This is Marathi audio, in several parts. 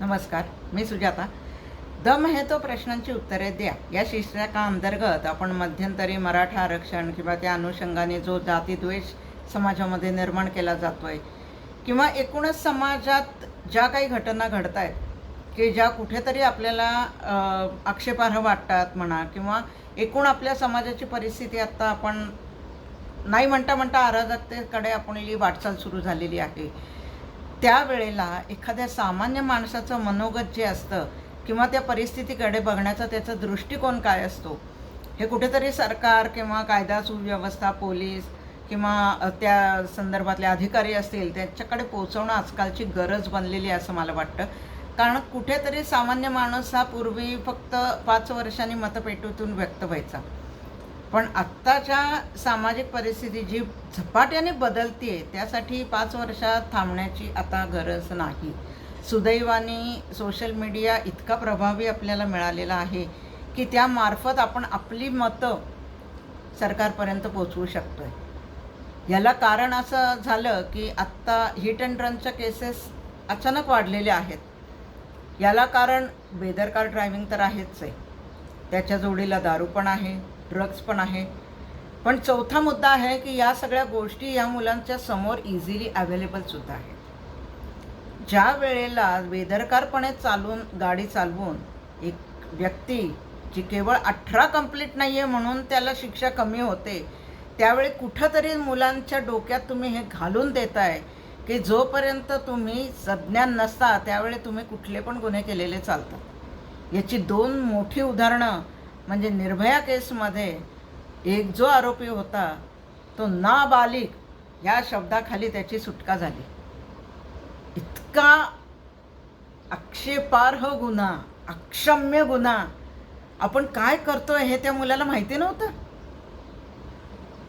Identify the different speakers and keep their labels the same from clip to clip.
Speaker 1: नमस्कार मी सुजाता. दम हे तो प्रश्नांची उत्तरे द्या. या शीर्षका अंतर्गत आपण मध्यंतरी मराठा आरक्षण किंवा त्या अनुषंगाने जो जातीद्वेष समाजामध्ये निर्माण केला जातो आहे किंवा एकूणच समाजात ज्या काही घटना घडत आहेत की ज्या कुठेतरी आपल्याला आक्षेपार्ह वाटतात म्हणा किंवा एकूण आपल्या समाजाची परिस्थिती आत्ता आपण नाही म्हणता म्हणता अराजकतेकडे आपली वाटचाल सुरू झालेली आहे. त्यावेळेला एखाद्या सामान्य माणसाचं मनोगत जे असतं किंवा त्या परिस्थितीकडे बघण्याचा त्याचा दृष्टिकोन काय असतो? हे कुठेतरी सरकार किंवा कायदा सुव्यवस्था पोलीस किंवा त्या संदर्भातले अधिकारी असतील त्यांच्याकडे पोहोचवणं आजकालची गरज बनलेली आहे असं मला वाटतं. कारण कुठेतरी सामान्य माणूस हा पूर्वी फक्त पाच वर्षांनी मतपेटीतून व्यक्त व्हायचा. पण आत्ताच्या सामाजिक परिस्थिती जी झपाट्याने बदलते त्यासाठी पाच वर्षात थांबण्याची आता गरज नाही. सुदैवाने सोशल मीडिया इतका प्रभावी आपल्याला मिळालेला आहे की त्यामार्फत आपण आपली मतं सरकारपर्यंत पोचवू शकतोय. याला कारण असं झालं की आत्ता हिट अँड रनच्या केसेस अचानक वाढलेल्या आहेत. याला कारण बेदरकार ड्रायव्हिंग तर आहेच आहे. त्याच्या जोडीला दारू पण आहे. ड्रग्ज पण आहे पण चौथा मुद्दा आहे की या सगळ्या गोष्टी या मुलांच्या समोर इझिली अवेलेबलसुद्धा आहेत. ज्या वेळेला बेदरकारपणे चालून गाडी चालवून एक व्यक्ती जी केवळ अठरा कंप्लीट नाही आहे म्हणून त्याला शिक्षा कमी होते त्यावेळी कुठंतरी मुलांच्या डोक्यात तुम्ही हे घालून देताय की जोपर्यंत तुम्ही सज्ञान नसता त्यावेळी तुम्ही कुठले पण गुन्हे केलेले चालतात. याची दोन मोठी उदाहरणं म्हणजे निर्भया केसमध्ये एक जो आरोपी होता तो नाबालिक या शब्दाखाली त्याची सुटका झाली. इतका आक्षेपार्ह गुन्हा अक्षम्य गुन्हा आपण काय करतोय हे त्या मुलाला माहिती नव्हतं.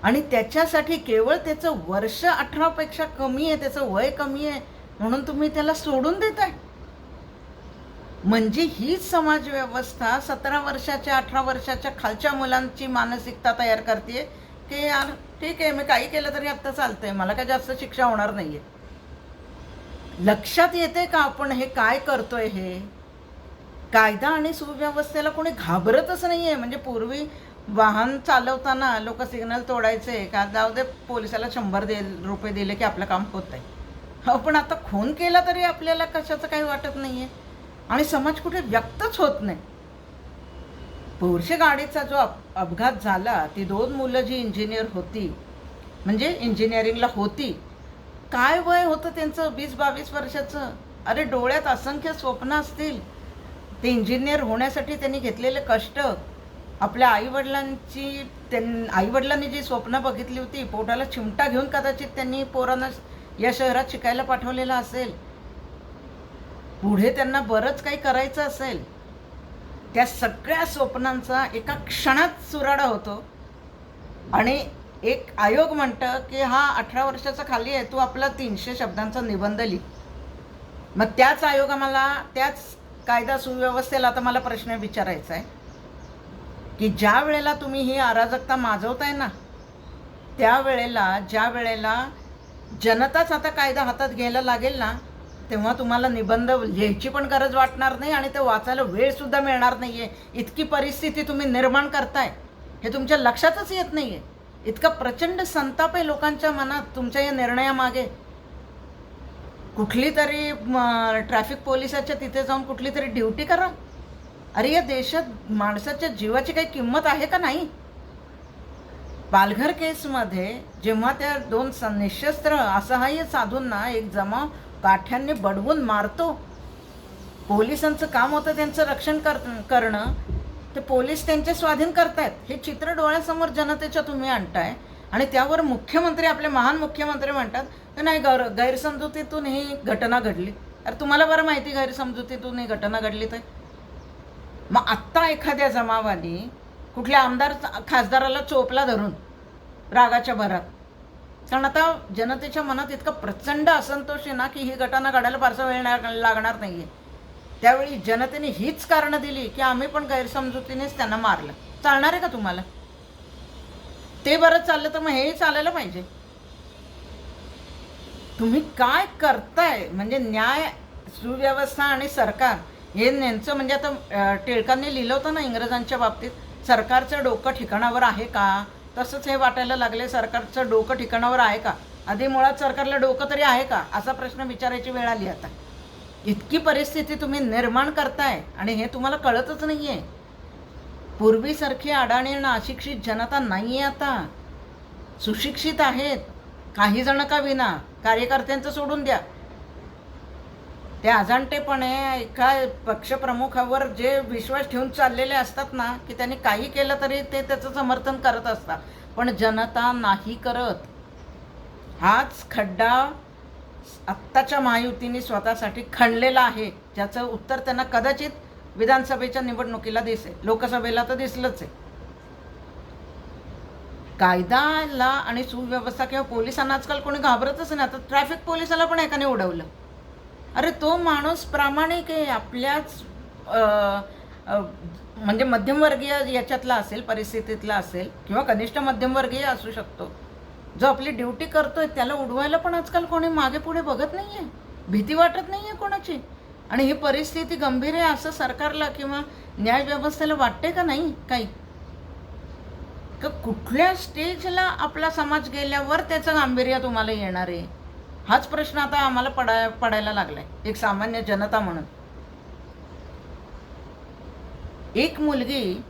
Speaker 1: आणि त्याच्यासाठी केवळ त्याचं वर्ष अठरापेक्षा कमी आहे त्याचं वय कमी आहे म्हणून तुम्ही त्याला सोडून देताय. म्हणजे हीच समाजव्यवस्था सतरा वर्षाच्या अठरा वर्षाच्या खालच्या मुलांची मानसिकता तयार करते की यार ठीक आहे मी काही केलं तरी आत्ता चालतंय मला काय जास्त शिक्षा होणार नाहीये. लक्षात येते का आपण हे काय करतोय हे? कायदा आणि सुव्यवस्थेला कोणी घाबरतच नाही आहे म्हणजे पूर्वी वाहन चालवताना लोक सिग्नल तोडायचे का जाऊ दे पोलिसाला शंभर दे रुपये दिले की आपलं काम होत आहे हो पण आता खून केला तरी आपल्याला कशाचं काही वाटत नाही आहे आणि समाज कुठे व्यक्तच होत नाही. पोरशे गाडीचा जो अप अपघात झाला ती दोन मुलं जी इंजिनियर होती म्हणजे इंजिनिअरिंगला होती काय वय होतं त्यांचं? वीस बावीस वर्षाचं? अरे डोळ्यात असंख्य स्वप्न असतील. ते इंजिनियर होण्यासाठी त्यांनी घेतलेले कष्ट. आपल्या आईवडिलांची त्यां आईवडिलांनी जी स्वप्न बघितली होती पोटाला चिमटा घेऊन कदाचित त्यांनी पोरांना या शहरात शिकायला पाठवलेलं असेल. पुढे त्यांना बरंच काही करायचं असेल त्या सगळ्या स्वप्नांचा एका क्षणात सुराडा होतो. आणि एक आयोग म्हणतं की हा अठरा वर्षाचा खाली आहे तू आपला तीनशे शब्दांचा निबंध लिह. मग त्याच आयोग मला त्याच कायदा सुव्यवस्थेला आता मला प्रश्न विचारायचा आहे की ज्या वेळेला तुम्ही ही अराजकता माजवताय ना त्यावेळेला ज्या वेळेला जनताच आता कायदा हातात घ्यायला लागेल ना तेव्हा तुम्हाला निबंध लिहायची पण गरज वाटणार नाही आणि ते वाचायला वेळसुद्धा मिळणार नाही आहे इतकी परिस्थिती तुम्ही निर्माण करताय हे तुमच्या लक्षातच येत नाही आहे इतका प्रचंड संताप आहे लोकांच्या मनात तुमच्या या निर्णयामागे. कुठली तरी ट्रॅफिक पोलिसाच्या तिथे जाऊन कुठली तरी ड्युटी करा. अरे या देशात माणसाच्या जीवाची काही किंमत आहे का नाही? पालघर केसमध्ये जेव्हा त्या दोन निशस्त्र असहाय्य साधूंना एक जमाव काठ्यांनी बडवून मारतो. पोलिसांचं काम होतं त्यांचं रक्षण कर करणं. ते पोलीस त्यांचे स्वाधीन करतायत. हे चित्र डोळ्यासमोर जनतेच्या तुम्ही आणताय आणि त्यावर मुख्यमंत्री आपले महान मुख्यमंत्री म्हणतात की नाही गौर गैरसमजुतीतून ही घटना घडली. अरे तुम्हाला बरं माहिती गैरसमजुतीतून ही घटना घडली तर? मग आत्ता एखाद्या जमावाने कुठल्या आमदार खासदाराला चोपला धरून रागाच्या भरात कारण आता जनतेच्या मनात इतका प्रचंड असंतोष आहे ना की ही घटना घडायला फारसा वेळ लागणार नाही आहे त्यावेळी जनतेने हीच कारणं दिली की आम्ही पण गैरसमजुतीनेच त्यांना मारलं. चालणार आहे का तुम्हाला? ते बरं चाललं तर मग हेही चालायला पाहिजे. तुम्ही काय करताय? म्हणजे न्याय सुव्यवस्था आणि सरकार हे नेमचं म्हणजे आता टिळकांनी लिहिलं होतं ना इंग्रजांच्या बाबतीत सरकारचं डोकं ठिकाणावर आहे का? तसंच हे वाटायला लागले सरकारचं डोकं ठिकाणावर आहे का? आधी मुळात सरकारला डोकं तरी आहे का? असा प्रश्न विचारायची वेळ आली आता. इतकी परिस्थिती तुम्ही निर्माण करताय आणि हे तुम्हाला कळतच नाही आहे पूर्वीसारखी अडाणी आणि अशिक्षित जनता नाही आहे आता. सुशिक्षित आहेत. काही जण का विना? कार्यकर्त्यांचं सोडून द्या. ते अजाणतेपणे एका पक्षप्रमुखावर जे विश्वास ठेवून चाललेले असतात ना की त्यांनी काही केलं तरी ते त्याचं समर्थन करत असतात. पण जनता नाही करत. हाच खड्डा आत्ताच्या महायुतीने स्वतःसाठी खणलेला आहे ज्याचं उत्तर त्यांना कदाचित विधानसभेच्या निवडणुकीला दिसेल. लोकसभेला तर दिसलंच आहे. कायदाला आणि सुव्यवस्था किंवा पोलिसांना आजकाल कोणी घाबरतच नाही. आता ट्रॅफिक पोलिसाला पण एकाने उडवलं. अरे तो माणूस प्रामाणिक आहे आपल्याच म्हणजे मध्यमवर्गीय याच्यातला असेल परिस्थितीतला असेल किंवा कनिष्ठ मध्यमवर्गीय असू शकतो. जो आपली ड्युटी करतोय त्याला उडवायला पण आजकाल कोणी मागे पुढे बघत नाही आहे भीती वाटत नाही आहे कोणाची? आणि ही परिस्थिती गंभीर आहे असं सरकारला किंवा न्यायव्यवस्थेला वाटते का नाही? काही. का कुठल्या स्टेजला आपला समाज गेल्यावर त्याचं गांभीर्य तुम्हाला येणार आहे? हाच प्रश्न आता आम्हाला पडाय पडायला लागलाय. एक सामान्य जनता म्हणून. एक मुलगी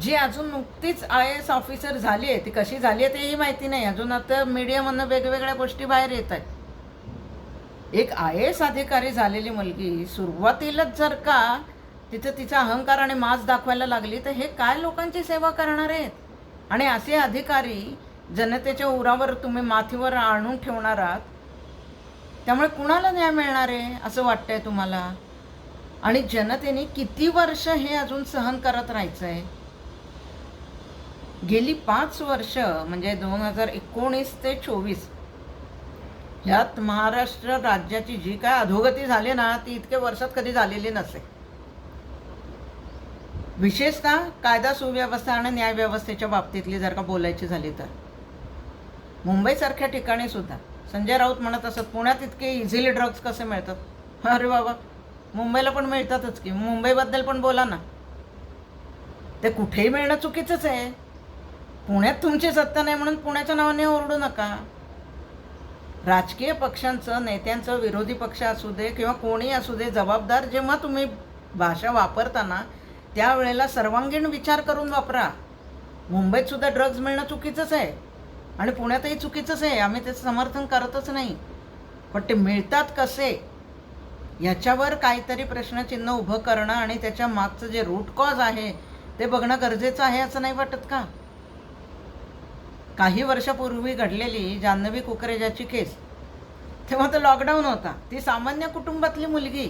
Speaker 1: जी अजून नुकतीच आय एस ऑफिसर झाली आहे ती कशी झाली आहे तेही माहिती नाही. अजून आता मीडियामधनं वेगवेगळ्या गोष्टी बाहेर येत आहेत एक आय एस अधिकारी झालेली मुलगी सुरुवातीलाच जर का तिथं तिचा अहंकार आणि मास दाखवायला लागली तर हे काय लोकांची सेवा करणार आहेत? आणि असे अधिकारी जनतेच्या उरावर तुम्ही माथीवर आणून ठेवणार आहात त्यामुळे कुणाला न्याय मिळणार आहे असं वाटतंय तुम्हाला? आणि जनतेने किती वर्ष हे अजून सहन करत राहायचं आहे गेली पाच वर्ष म्हणजे दोन हजार एकोणीस ते चोवीस यात महाराष्ट्र राज्याची जी काय अधोगती झाली ना ती इतके वर्षात कधी झालेली नसे. विशेषतः कायदा सुव्यवस्था आणि न्यायव्यवस्थेच्या बाबतीतली जर का बोलायची झाली तर. मुंबईसारख्या ठिकाणी सुद्धा. संजय राऊत म्हणत असत पुण्यात इतके इझिली ड्रग्ज कसे मिळतात? अरे बाबा मुंबईला पण मिळतातच की मुंबईबद्दल पण बोला ना. ते कुठेही मिळणं चुकीचंच आहे. पुण्यात तुमची सत्ता नाही म्हणून पुण्याच्या नावाने ओरडू नका. राजकीय पक्षांचं नेत्यांचं विरोधी पक्ष असू दे किंवा कोणी असू दे जबाबदार जेव्हा तुम्ही भाषा वापरताना त्यावेळेला सर्वांगीण विचार करून वापरा. मुंबईत सुद्धा ड्रग्ज मिळणं चुकीचंच आहे. आणि पुण्यातही चुकीचंच आहे. आम्ही त्याचं समर्थन करतच नाही. पण ते मिळतात कसे? याच्यावर काहीतरी प्रश्नचिन्ह उभं करणं आणि त्याच्या मागचं जे रूट कॉज आहे ते बघणं गरजेचं आहे असं नाही वाटत का? काही वर्षापूर्वी घडलेली जान्हवी कुकरेजाची केस तेव्हा तर लॉकडाऊन होता. ती सामान्य कुटुंबातली मुलगी.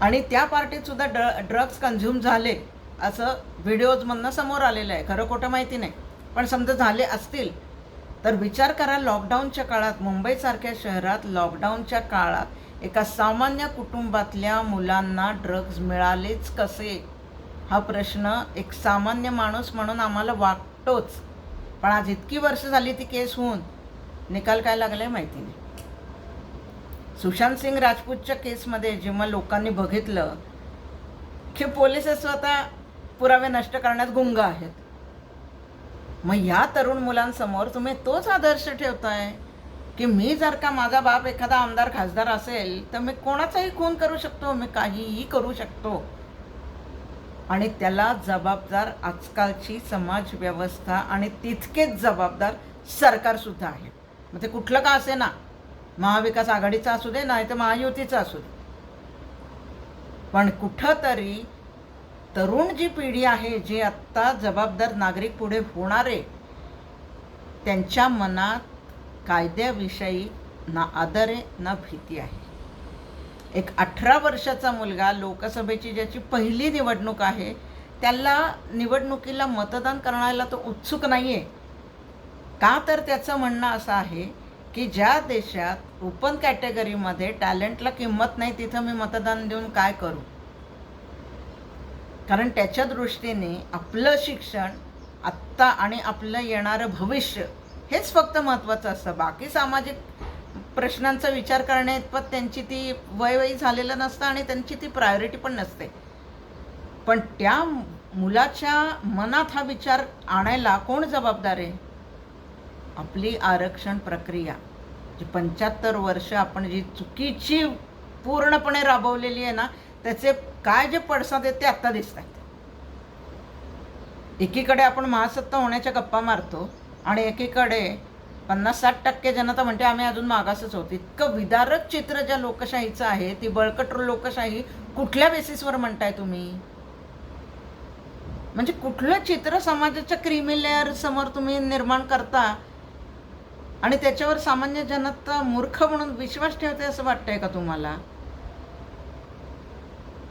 Speaker 1: आणि त्या पार्टीत सुद्धा ड्र ड्रग्ज कन्झ्युम झाले असं व्हिडिओजमधनं समोर आलेलं आहे. खरं खोटं माहिती नाही. पण समजा झाले असतील तर विचार करा लॉकडाऊनच्या काळात मुंबईसारख्या शहरात लॉकडाऊनच्या काळात एका सामान्य कुटुंबातल्या मुलांना ड्रग्ज मिळालेच कसे? हा प्रश्न एक सामान्य माणूस म्हणून आम्हाला वाटतोच. पण आज इतकी वर्ष झाली ती केस होऊन निकाल काय लागलाय माहिती नाही. सुशांत सिंग राजपूतच्या केसमध्ये जेव्हा लोकांनी बघितलं की पोलीस स्वतः पुरावे नष्ट करण्यात गुंग आहेत. मग या तरुण मुलांसमोर तुम्ही तोच आदर्श ठेवताय की मी जर का माझा बाप एखादा आमदार खासदार असेल तर मी कोणाचाही खून करू शकतो मी काहीही करू शकतो. आणि त्याला जबाबदार आजकालची समाज व्यवस्था आणि तितकेच जबाबदार सरकारसुद्धा आहे. मग ते कुठलं का असे ना? महाविकास आघाडीचा असू दे नाही तर महायुतीचा असू दे. पण कुठंतरी तरुण जी पिढी आहे जी आत्ता जबाबदार नागरिक पुढे होणार आहे त्यांच्या मनात कायद्याविषयी ना आदर आहे ना भीती आहे. एक अठरा वर्षाचा मुलगा लोकसभेची ज्याची पहिली निवडणूक आहे त्याला निवडणुकीला मतदान करण्याला तो उत्सुक नाही आहे का तर त्याचं म्हणणं असं आहे की ज्या देशात ओपन कॅटेगरीमध्ये टॅलेंटला किंमत नाही तिथं मी मतदान देऊन काय करू? कारण त्याच्या दृष्टीने आपलं शिक्षण आत्ता आणि आपलं येणारं भविष्य हेच फक्त महत्त्वाचं असतं. बाकी सामाजिक प्रश्नांचा विचार करण्याइतपत त्यांची ती वयवयी झालेलं नसतं आणि त्यांची ती प्रायोरिटी पण नसते. पण त्या मुलाच्या मनात हा विचार आणायला कोण जबाबदार आहे? आपली आरक्षण प्रक्रिया जी पंच्याहत्तर वर्ष आपण जी चुकीची पूर्णपणे राबवलेली आहे ना त्याचे काय जे पडसाद आहेत ते आत्ता दिसत आहेत. एकीकडे आपण महासत्ता होण्याच्या गप्पा मारतो आणि एकीकडे पन्नास साठ टक्के जनता म्हणते आम्ही अजून मागासच होतो इतकं विदारक चित्र ज्या लोकशाहीचं आहे ती बळकट लोकशाही कुठल्या बेसिसवर म्हणताय तुम्ही? म्हणजे कुठलं चित्र समाजाच्या क्रिमिलेअर समोर तुम्ही निर्माण करता आणि त्याच्यावर सामान्य जनता मूर्ख म्हणून विश्वास ठेवते असं वाटतंय का तुम्हाला?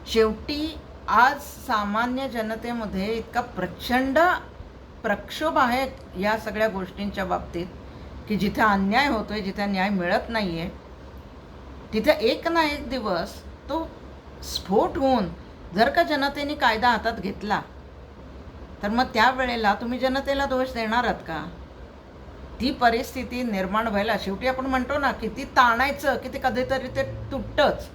Speaker 1: शेवटी आज सामान्य जनतेमध्ये इतका प्रचंड प्रक्षोभ आहे या सगळ्या गोष्टींच्या बाबतीत की जिथे अन्याय होतोय जिथे न्याय मिळत नाही आहे तिथे एक ना एक दिवस तो स्फोट होऊन जर का जनतेने कायदा हातात घेतला तर मग त्यावेळेला तुम्ही जनतेला दोष देणार आहात का? ती परिस्थिती निर्माण व्हायला शेवटी आपण म्हणतो ना की ती ताणायचं की ते कधीतरी ते तुटतंच.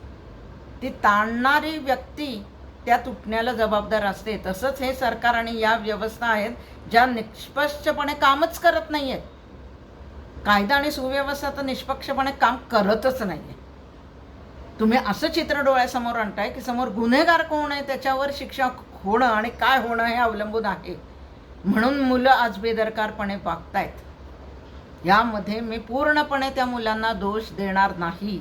Speaker 1: ती ताणणारी व्यक्ती त्या तुटण्याला जबाबदार असते. तसंच हे सरकार आणि या व्यवस्था आहेत ज्या निष्पक्षपणे कामच करत नाही आहेत कायदा आणि सुव्यवस्था तर निष्पक्षपणे काम करतच नाही आहे तुम्ही असं चित्र डोळ्यासमोर आणताय की समोर गुन्हेगार कोण आहे त्याच्यावर शिक्षा होणं आणि काय होणं हे अवलंबून आहे. म्हणून मुलं आज बेदरकारपणे वागतायत यामध्ये मी पूर्णपणे त्या मुलांना दोष देणार नाही.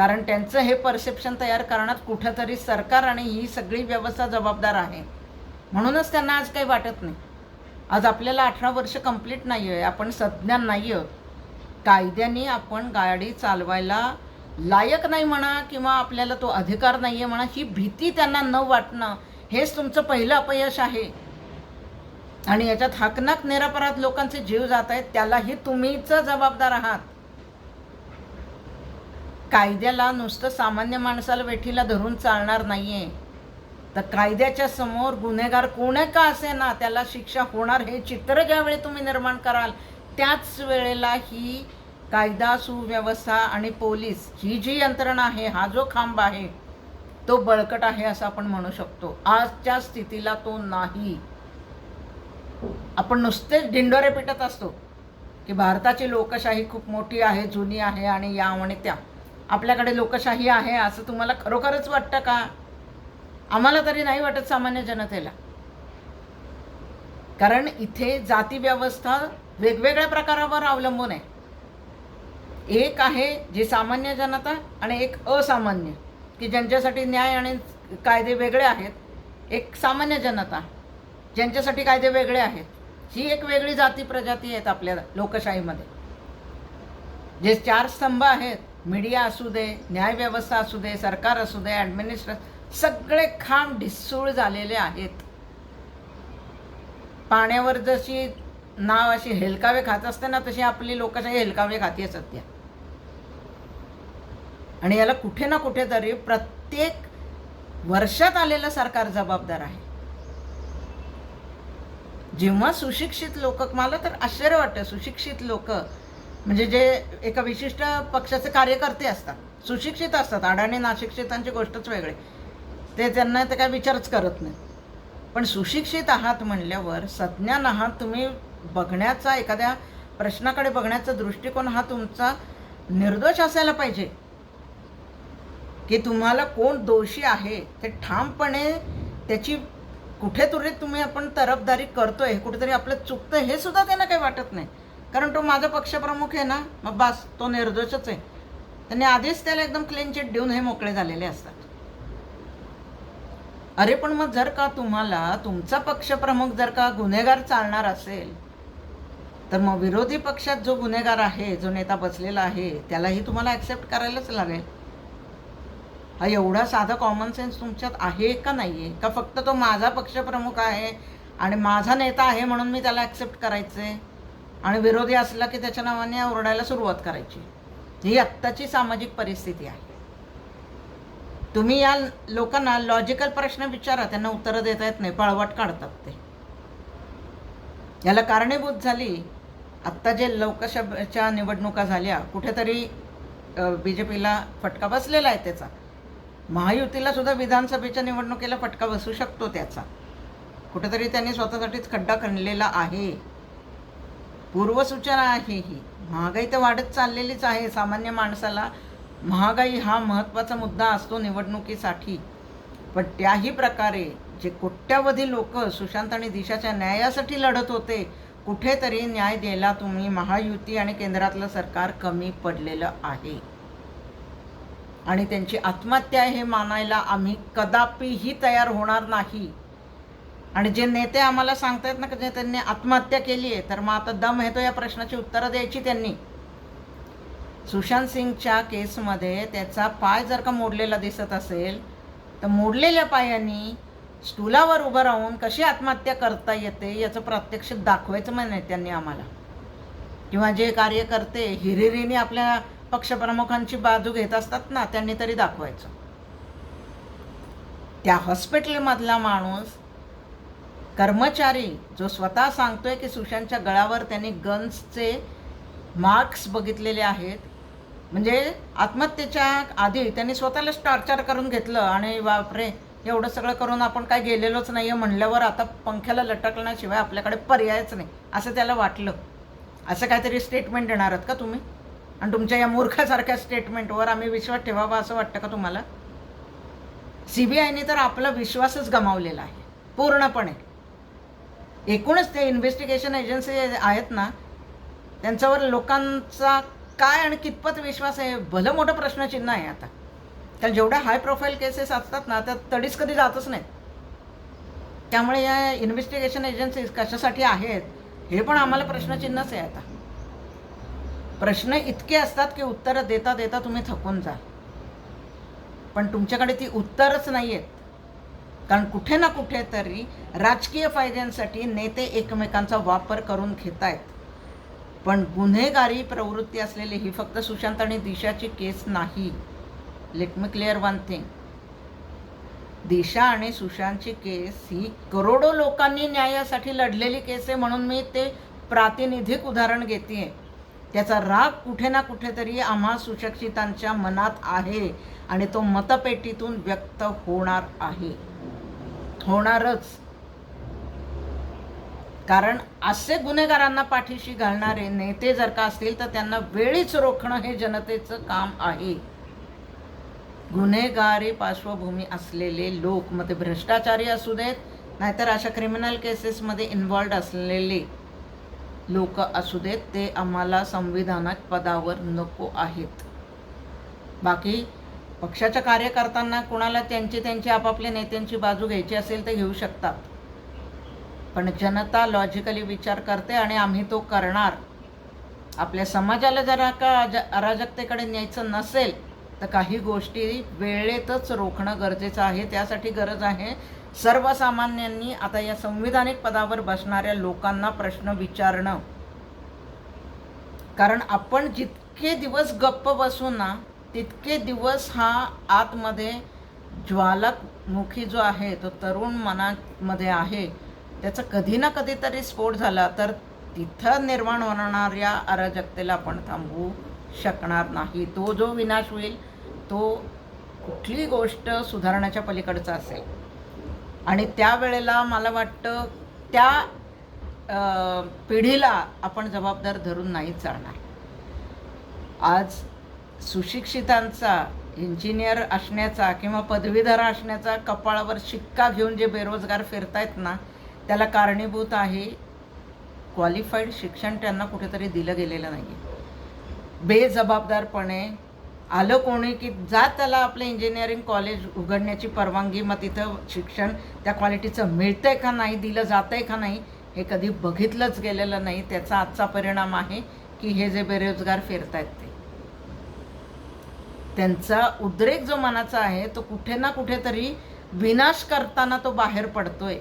Speaker 1: कारण त्यांचं हे परसेप्शन तयार करण्यात कुठंतरी सरकार आणि ही सगळी व्यवस्था जबाबदार आहे. म्हणूनच त्यांना आज काही वाटत नाही. आज आपल्याला अठरा वर्ष कंप्लीट नाही आहे आपण सज्ञान नाही आहोत कायद्याने आपण गाडी चालवायला लायक नाही म्हणा किंवा आपल्याला तो अधिकार नाही आहे म्हणा ही भीती त्यांना न वाटणं हेच तुमचं पहिलं अपयश आहे. आणि याच्यात हकनाक निरापराध लोकांचे जीव जात आहेत त्यालाही तुम्हीच जबाबदार आहात. कायद्याला नुसतं सामान्य माणसाला वेठीला धरून चालणार नाही आहे तर कायद्याच्या समोर गुन्हेगार कोण का असे ना त्याला शिक्षा होणार हे चित्र ज्यावेळी तुम्ही निर्माण कराल त्याच वेळेला ही कायदा सुव्यवस्था आणि पोलीस ही जी यंत्रणा आहे हा जो खांब आहे तो बळकट आहे असं आपण म्हणू शकतो. आजच्या स्थितीला तो नाही. आपण नुसतेच ढिंडोरे पिटत असतो की भारताची लोकशाही खूप मोठी आहे जुनी आहे आणि या आणि त्या. आपल्याकडे लोकशाही आहे असं तुम्हाला खरोखरच वाटतं का? आम्हाला तरी नाही वाटत सामान्य जनतेला. कारण इथे जाती व्यवस्था वेगवेगळ्या प्रकारावर अवलंबून आहे. एक आहे जी सामान्य जनता आणि एक असामान्य की ज्यांच्यासाठी न्याय आणि कायदे वेगळे आहेत. एक सामान्य जनता ज्यांच्यासाठी कायदे वेगळे आहेत. ही एक वेगळी जाती प्रजाती आहेत आपल्या लोकशाहीमध्ये. जे चार स्तंभ आहेत मीडिया असू दे न्यायव्यवस्था असू दे सरकार असू दे ॲडमिनिस्ट्रे सगळे खांब ढिसूळ झालेले आहेत. पाण्यावर जशी नाव अशी हेलकावे खात असते ना तशी आपली लोकशाही हेलकावे खाती आहे सध्या. आणि याला कुठे ना कुठेतरी प्रत्येक वर्षात आलेलं सरकार जबाबदार आहे. जेव्हा सुशिक्षित लोक मला तर आश्चर्य वाटतं सुशिक्षित लोक म्हणजे जे एका विशिष्ट पक्षाचे कार्यकर्ते असतात सुशिक्षित असतात अडाणी नाशिक्षितांची गोष्टच वेगळी. ते त्यांना ते काय विचारच करत नाही पण सुशिक्षित आहात म्हणल्यावर सज्ञान आहात तुम्ही बघण्याचा एखाद्या प्रश्नाकडे बघण्याचा दृष्टिकोन हा तुमचा निर्दोष असायला पाहिजे. की तुम्हाला कोण दोषी आहे ते ठामपणे त्याची कुठेतरी तुम्ही आपण तरफदारी करतोय कुठेतरी आपलं चुकतं हे सुद्धा त्यांना काही वाटत नाही. कारण तो माझा पक्षप्रमुख आहे ना मग बास तो निर्दोषच आहे. त्यांनी आधीच त्याला एकदम क्लीन चिट देऊन हे मोकळे झालेले असतात. अरे पण मग जर का तुम्हाला तुमचा पक्षप्रमुख जर का गुन्हेगार चालणार असेल तर मग विरोधी पक्षात जो गुन्हेगार आहे जो नेता बसलेला आहे त्यालाही तुम्हाला ॲक्सेप्ट करायलाच लागेल. हा एवढा साधा कॉमन सेन्स तुमच्यात आहे का नाही आहे का फक्त तो माझा पक्षप्रमुख आहे आणि माझा नेता आहे म्हणून मी त्याला ॲक्सेप्ट करायचं आहे आणि विरोधी असला की त्याच्या नावाने ओरडायला सुरुवात करायची. ही आत्ताची सामाजिक परिस्थिती आहे. तुम्ही या लोकांना लॉजिकल प्रश्न विचारा त्यांना उत्तरं देता येत नाही पळवाट काढतात ते. याला कारणीभूत झाली आत्ता जे लोकसभेच्या निवडणुका झाल्या कुठेतरी बी जे पीला फटका बसलेला आहे त्याचा. महायुतीला सुद्धा विधानसभेच्या निवडणुकीला फटका बसू शकतो त्याचा. कुठेतरी त्यांनी स्वतःसाठीच खड्डा खणलेला आहे. पूर्वसूचना आहे ही. महागाई तर वाढत चाललेलीच आहे सामान्य माणसाला. महागाई हा महत्त्वाचा मुद्दा असतो निवडणुकीसाठी. पण त्याही प्रकारे जे कोट्यावधी लोक सुशांत आणि दिशाच्या न्यायासाठी लढत होते कुठेतरी न्याय द्यायला तुम्ही महायुती आणि केंद्रातलं सरकार कमी पडलेलं आहे. आणि त्यांची आत्महत्या आहे हे मानायला आम्ही कदापिही तयार होणार नाही. आणि जे नेते आम्हाला सांगतायत ना की जे त्यांनी आत्महत्या केली आहे तर मग आता दम येतो या प्रश्नाची उत्तरं द्यायची त्यांनी. सुशांत सिंगच्या केसमध्ये त्याचा पाय जर का मोडलेला दिसत असेल तर मोडलेल्या पायांनी स्टुलावर उभं राहून कशी आत्महत्या करता येते याचं प्रत्यक्ष दाखवायचं म्हणे त्यांनी आम्हाला. किंवा जे कार्यकर्ते हिरिरीने आपल्या पक्षप्रमुखांची बाजू घेत असतात ना त्यांनी तरी दाखवायचं. त्या हॉस्पिटलमधला माणूस कर्मचारी जो स्वतः सांगतोय की सुशांतच्या गळावर त्यांनी गन्सचे मार्क्स बघितलेले आहेत. म्हणजे आत्महत्येच्या आधी त्यांनी स्वतःलाच टॉर्चर करून घेतलं आणि बापरे एवढं सगळं करून आपण काय गेलेलोच नाही आहे म्हणल्यावर आता पंख्याला लटकण्याशिवाय आपल्याकडे पर्यायच नाही असं त्याला वाटलं. असं काहीतरी स्टेटमेंट देणार आहात का तुम्ही? आणि तुमच्या या मूर्खासारख्या स्टेटमेंटवर आम्ही विश्वास ठेवावा असं वाटतं का तुम्हाला? सी बी आयने तर आपला विश्वासच गमावलेला आहे पूर्णपणे. एकूणच ते इन्व्हेस्टिगेशन एजन्सी आहेत ना त्यांच्यावर लोकांचा काय आणि कितपत विश्वास आहे भलं मोठं प्रश्नचिन्ह आहे आता. कारण जेवढ्या हाय प्रोफाईल केसेस असतात ना त्या तडीच कधी जातच नाहीत. त्यामुळे या इन्व्हेस्टिगेशन एजन्सीज कशासाठी आहेत हे पण आम्हाला प्रश्नचिन्हच आहे आता. प्रश्न इतके असतात की उत्तरं देता देता तुम्ही थकून जा पण तुमच्याकडे ती उत्तरच नाही आहेत कारण कुठे ना कुठेतरी राजकीय फायद्यांसाठी नेते एकमेकांचा वापर करून घेत आहेत. पण गुन्हेगारी प्रवृत्ती असलेली ही फक्त सुशांत आणि दिशाची केस नाही. Let me clear one thing Disha आणि सुशांतची केस ही करोडो लोकांनी न्यायासाठी लढलेली केस आहे म्हणून मी ते प्रातिनिधिक उदाहरण घेते त्याचा राग कुठे ना कुठेतरी आम्हा सुशिक्षितांच्या मनात आहे आणि तो मतपेटीतून व्यक्त होणार आहे. होणारच. कारण असे गुन्हेगारांना पाठीशी घालणारे नेते जर का असतील तर त्यांना वेळीच रोखणं हे जनतेचं काम आहे. गुन्हेगारी पार्श्वभूमी असलेले लोक मग ते भ्रष्टाचारी असू देत नाहीतर अशा क्रिमिनल केसेसमध्ये इन्वॉल्ड असलेले लोक असू देत ते आम्हाला संविधानात पदावर नको आहेत. बाकी पक्षाच्या कार्यकर्त्यांना कोणाला त्यांची त्यांची आपापल्या नेत्यांची बाजू घ्यायची असेल तर घेऊ शकतात. पण जनता लॉजिकली विचार करते आणि आम्ही तो करणार. आपल्या समाजाला जरा का अज- अराजकतेकडे न्यायचं नसेल तर काही गोष्टी वेळेतच रोखणं गरजेचं आहे. त्यासाठी गरज आहे सर्वसामान्यांनी आता या संविधानिक पदावर बसणाऱ्या लोकांना प्रश्न विचारणं. कारण आपण जितके दिवस गप्प बसू ना तितके दिवस हा आतमध्ये ज्वालामुखी जो आहे तो तरुण मनामध्ये आहे. त्याचा कधी ना कधीतरी स्फोट झाला तर तिथं निर्माण होणाऱ्या अराजकतेला आपण थांबवू शकणार नाही. तो जो विनाश होईल तो कुठली गोष्ट सुधारण्याच्या पलीकडचा असेल. आणि त्यावेळेला मला वाटतं त्या पिढीला आपण जबाबदार धरून नाही चालणार. आज सुशिक्षितांचा इंजिनियर असण्याचा किंवा पदवीधर असण्याचा कपाळावर शिक्का घेऊन जे बेरोजगार फिरतायत ना त्याला कारणीभूत आहे क्वालिफाईड शिक्षण त्यांना कुठेतरी दिलं गेलेलं नाही बेजबाबदारपणे आलं कोणी की जा त्याला आपलं इंजिनिअरिंग कॉलेज उघडण्याची परवानगी मग तिथं शिक्षण त्या क्वालिटीचं मिळतंय का नाही दिलं जातं आहे का नाही हे कधी बघितलंच गेलेलं नाही. त्याचा आजचा परिणाम आहे की हे जे बेरोजगार फिरतायत ते. त्यांचा उद्रेक जो मनाचा आहे तो कुठे ना कुठेतरी विनाश करताना तो बाहेर पडतोय.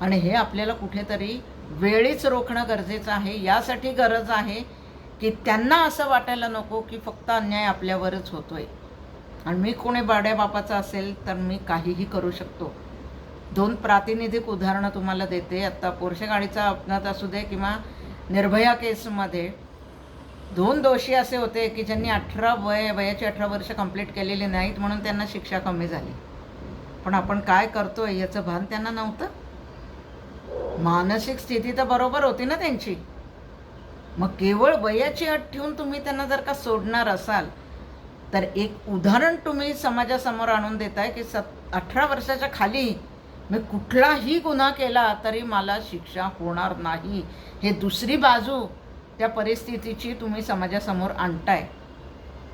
Speaker 1: आणि हे आपल्याला कुठेतरी वेळीच रोखणं गरजेचं आहे. यासाठी गरज आहे की त्यांना असं वाटायला नको की फक्त अन्याय आपल्यावरच होतोय. आणि मी कोणी बाड्या बापाचा असेल तर मी काहीही करू शकतो. दोन प्रातिनिधिक उदाहरणं तुम्हाला देते. आत्ता पोरशे गाडीचा अपघात असू दे किंवा निर्भया केसमध्ये दोन दोषी असे होते की ज्यांनी अठरा वय वयाची अठरा वर्ष कंप्लीट केलेली नाहीत म्हणून त्यांना शिक्षा कमी झाली. पण आपण काय करतो आहे याचं भान त्यांना नव्हतं. मानसिक स्थिती तर बरोबर होती ना त्यांची. मग केवळ वयाची अट ठेवून तुम्ही त्यांना जर का सोडणार असाल तर एक उदाहरण तुम्ही समाजासमोर आणून देताय की सत अठरा वर्षाच्या खाली मी कुठलाही गुन्हा केला तरी मला शिक्षा होणार नाही. हे दुसरी बाजू त्या परिस्थितीची तुम्ही समाजासमोर आणताय.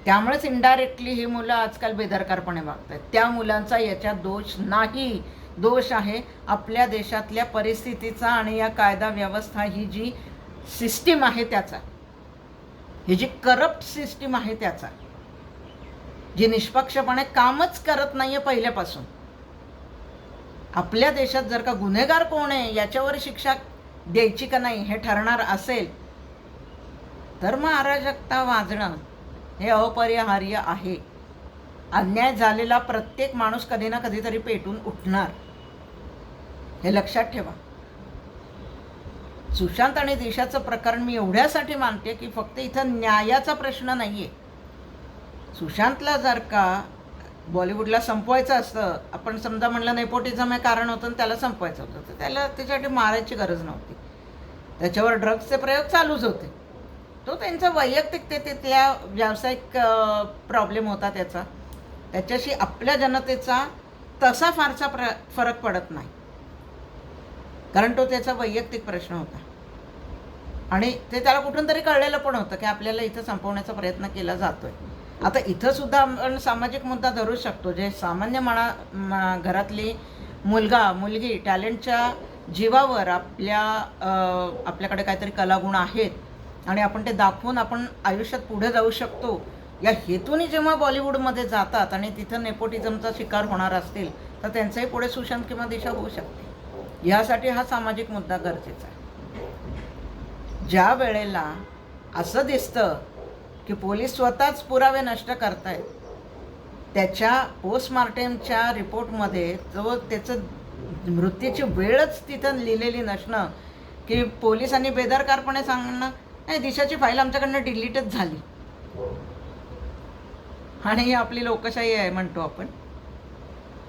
Speaker 1: त्यामुळेच इनडायरेक्टली ही मुलं आजकाल बेदरकारपणे वागत आहेत त्या मुलांचा याच्यात दोष नाही. दोष आहे आपल्या देशातल्या परिस्थितीचा आणि या कायदा व्यवस्था ही जी सिस्टीम आहे त्याचा. ही जी करप्ट सिस्टीम आहे त्याचा. जी निष्पक्षपणे कामच करत नाही आहे पहिल्यापासून. आपल्या देशात जर का गुन्हेगार कोण आहे याच्यावर शिक्षा द्यायची का नाही हे ठरणार असेल धर्म अराजकता वाजणं हे अपरिहार्य आहे. अन्याय झालेला प्रत्येक माणूस कधी ना कधीतरी पेटून उठणार. हे लक्षात ठेवा. सुशांत आणि देशाचं प्रकरण मी एवढ्यासाठी मानते की फक्त इथं न्यायाचा प्रश्न नाही आहे सुशांतला जर का बॉलिवूडला संपवायचं असतं आपण समजा म्हणलं नेपोटिझम हे कारण होतं आणि त्याला संपवायचं होतं तर त्याला त्याच्यासाठी मारायची गरज नव्हती. त्याच्यावर ड्रग्सचे प्रयोग चालूच होते. तो त्यांचा वैयक्तिक ते तिथल्या व्यावसायिक प्रॉब्लेम होता त्याचा. त्याच्याशी आपल्या जनतेचा तसा फारसा प्र फरक पडत नाही. कारण तो त्याचा वैयक्तिक प्रश्न होता. आणि ते त्याला कुठून तरी कळलेलं पण होतं की आपल्याला इथं संपवण्याचा प्रयत्न केला जातोय. आता इथं सुद्धा आपण सामाजिक मुद्दा धरू शकतो. जे सामान्य मना घरातली मुलगा मुलगी टॅलेंटच्या जीवावर आपल्या आपल्याकडे काहीतरी कलागुण आहेत आणि आपण ते दाखवून आपण आयुष्यात पुढे जाऊ शकतो. या हेतूने जेव्हा बॉलिवूडमध्ये जातात आणि तिथं नेपोटिझमचा शिकार होणार असतील तर त्यांचंही पुढे सुशांत किंवा दिशा होऊ शकते. यासाठी हा सामाजिक मुद्दा गरजेचा आहे. ज्या वेळेला असं दिसतं की पोलीस स्वतःच पुरावे नष्ट करतायत त्याच्या पोस्टमार्टेमच्या रिपोर्टमध्ये जो त्याचं मृत्यूची वेळच तिथं लिहिलेली नसणं की पोलिसांनी बेदरकारपणे सांगणं नाही दिशाची फाईल आमच्याकडनं डिलीटच झाली. आणि ही आपली लोकशाही आहे म्हणतो आपण.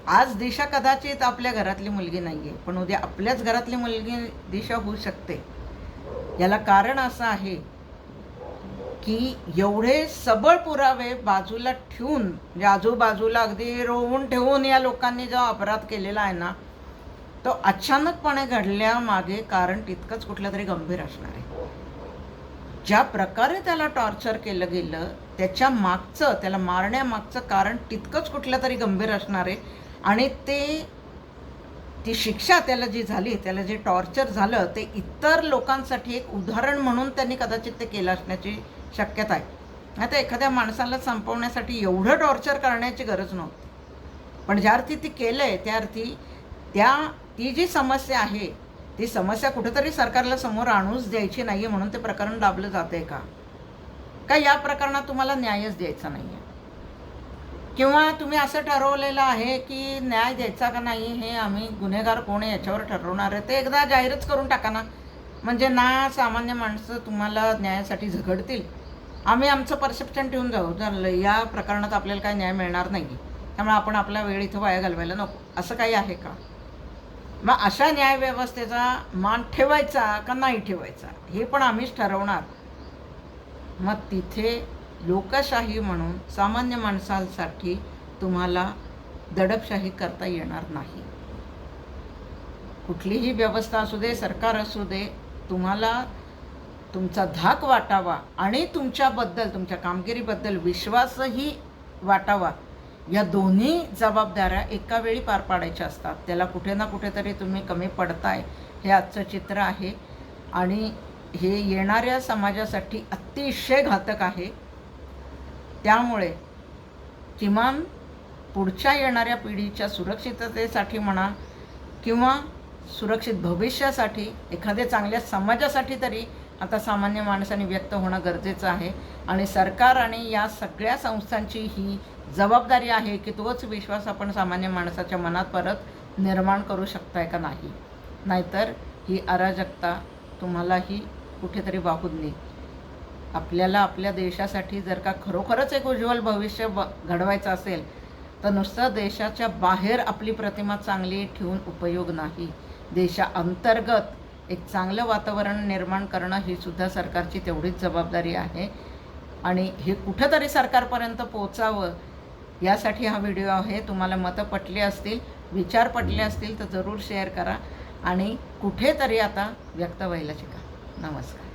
Speaker 1: आज दिशा कदाचित आपल्या घरातली मुलगी नाही आहे पण उद्या आपल्याच घरातली मुलगी दिशा होऊ शकते. याला कारण असं आहे की एवढे सबळ पुरावे बाजूला ठेवून म्हणजे आजूबाजूला अगदी रोवून ठेवून या लोकांनी जो अपराध केलेला आहे ना तो अचानकपणे घडल्यामागे कारण तितकंच कुठलं तरी गंभीर असणार आहे. ज्या प्रकारे त्याला टॉर्चर केलं गेलं त्याच्या मागचं त्याला मारण्यामागचं कारण तितकंच कुठलं तरी गंभीर असणार आहे. आणि ते ती शिक्षा त्याला जी झाली त्याला जे टॉर्चर झालं ते इतर लोकांसाठी एक उदाहरण म्हणून त्यांनी कदाचित ते केलं असण्याची शक्यता आहे. आता एखाद्या माणसाला संपवण्यासाठी एवढं टॉर्चर करण्याची गरज नव्हती. पण ज्या अर्थी ती केलं आहे त्या अर्थी त्या ती जी समस्या आहे ती समस्या कुठेतरी सरकारला समोर आणूच द्यायची नाही आहे म्हणून ते प्रकरण दाबलं जाते का? का या प्रकरणात तुम्हाला न्यायच द्यायचा नाही आहे किंवा तुम्ही असं ठरवलेलं आहे की न्याय द्यायचा का नाही हे आम्ही गुन्हेगार कोण आहे याच्यावर ठरवणार आहे? ते एकदा जाहीरच करून टाका ना. म्हणजे ना सामान्य माणसं तुम्हाला न्यायासाठी झगडतील. आम्ही आमचं परसेप्शन ठेवून जाऊ. झालं या प्रकरणात आपल्याला काय न्याय मिळणार नाही त्यामुळे आपण आपला वेळ इथं वाया घालवायला नको. असं काही आहे का? मग अशा न्यायव्यवस्थेचा मान ठेवायचा का नाही ठेवायचा हे पण आम्हीच ठरवणार. मग तिथे लोकशाही म्हणून सामान्य माणसांसाठी तुम्हाला दडपशाही करता येणार नाही. कुठलीही व्यवस्था असू दे सरकार असू दे तुम्हाला तुमचा धाक वाटावा आणि तुमच्याबद्दल तुमच्या कामगिरीबद्दल विश्वासही वाटावा. या दोन्ही जबाबदाऱ्या एका वेळी पार पाडायच्या असतात. त्याला कुठे ना कुठेतरी तुम्ही कमी पडताय हे आजचं चित्र आहे. आणि हे येणाऱ्या समाजासाठी अतिशय घातक आहे. त्यामुळे किमान पुढच्या येणाऱ्या पिढीच्या सुरक्षिततेसाठी म्हणा किंवा सुरक्षित भविष्यासाठी एखाद्या चांगल्या समाजासाठी तरी आता सामान्य माणसाने व्यक्त होणं गरजेचं आहे. आणि सरकार आणि या सगळ्या संस्थांची ही जबाबदारी आहे की तोच विश्वास आपण सामान्य माणसाच्या मनात परत निर्माण करू शकताय का नाही? नाहीतर ही अराजकता तुम्हालाही कुठेतरी वाहून नेईल. आपल्याला आपल्या देशासाठी जर का खरोखरच एक उज्ज्वल भविष्य ब घडवायचं असेल तर नुसतं देशाच्या बाहेर आपली प्रतिमा चांगली ठेवून उपयोग नाही. देशाअंतर्गत एक चांगलं वातावरण निर्माण करणं ही सुद्धा सरकारची तेवढीच जबाबदारी आहे. आणि हे कुठंतरी सरकारपर्यंत पोचावं यासाठी हा व्हिडिओ आहे. तुम्हाला मतं पटली असतील विचार पटले असतील तर जरूर शेअर करा. आणि कुठेतरी आता व्यक्त व्हायला शिका. नमस्कार.